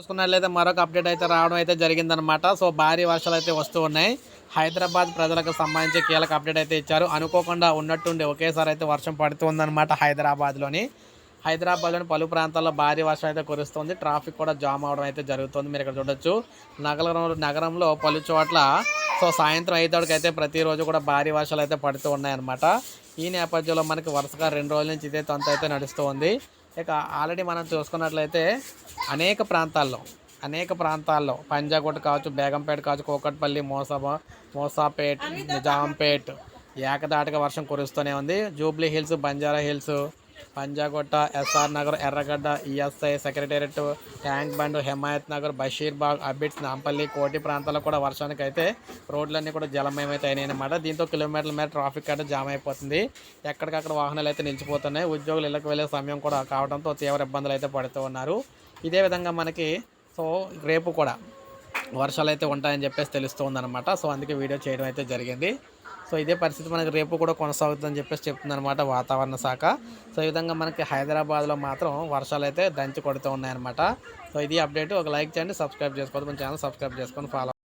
చూసుకున్నట్లయితే మరొక అప్డేట్ అయితే రావడం అయితే జరిగిందనమాట సో భారీ వర్షాలు అయితే వస్తూ ఉన్నాయి. హైదరాబాద్ ప్రజలకు సంబంధించి కీలక అప్డేట్ అయితే ఇచ్చారు. అనుకోకుండా ఉన్నట్టుండి ఒకేసారి అయితే వర్షం పడుతుందన్నమాట హైదరాబాద్లోని. హైదరాబాద్లోని పలు ప్రాంతాల్లో భారీ వర్షం అయితే కురుస్తుంది. ట్రాఫిక్ కూడా జామ్ అవడం అయితే జరుగుతుంది. మీరు ఇక్కడ చూడొచ్చు. నగరం నగరంలో పలు చోట్ల సో సాయంత్రం ఐదుకి అయితే ప్రతిరోజు కూడా భారీ వర్షాలు అయితే పడుతూ ఉన్నాయన్నమాట. ఈ నేపథ్యంలో మనకి వరుసగా రెండు రోజుల నుంచి ఇదే తొంత అయితే నడుస్తూ ఉంది ఇక ఆల్రెడీ మనం చూసుకున్నట్లయితే అనేక ప్రాంతాల్లో అనేక ప్రాంతాల్లో పంజాగుట్ట కావచ్చు బేగంపేట కావచ్చు కోకట్పల్లి మోసబ మోసాపేట్ నిజాంపేట్ ఏకదాటిగా వర్షం కురుస్తూనే ఉంది. జూబ్లీ హిల్స్ బంజారా హిల్స్ పంజాగుట్ట ఎస్ఆర్ నగర్ ఎర్రగడ్డ ఈఎస్ఐ సెక్రటేరియట్ ట్యాంక్ బండ్ హిమాయత్ నగర్ బషీర్బాగ్ అబిట్స్ నాంపల్లి కోటి ప్రాంతాల్లో కూడా వర్షానికి అయితే రోడ్లన్నీ కూడా జలమయం అయితే అయినాయి అనమాట దీంతో కిలోమీటర్ల మేర ట్రాఫిక్ అయితే జామ్ అయిపోతుంది ఎక్కడికక్కడ వాహనాలు అయితే నిలిచిపోతున్నాయి. ఉద్యోగులు ఇళ్ళకి వెళ్ళే సమయం కూడా కావడంతో తీవ్ర ఇబ్బందులు అయితే పడుతూ ఉన్నారు. ఇదే విధంగా మనకి సో రేపు కూడా వర్షాలు అయితే ఉంటాయని చెప్పేసి తెలుస్తుంది అనమాట సో అందుకే వీడియో చేయడం అయితే జరిగింది. సో ఇదే పరిస్థితి మనకి రేపు కూడా కొనసాగుతుందని చెప్పేసి చెప్తుందనమాట వాతావరణ శాఖ. సో ఈ విధంగా మనకి హైదరాబాద్లో మాత్రం వర్షాలు అయితే దంచి కొడుతూ ఉన్నాయన్నమాట. సో ఇది అప్డేట్. ఒక లైక్ చేయండి సబ్స్క్రైబ్ చేసుకోవద్దు. మన ఛానల్ సబ్స్క్రైబ్ చేసుకొని ఫాలో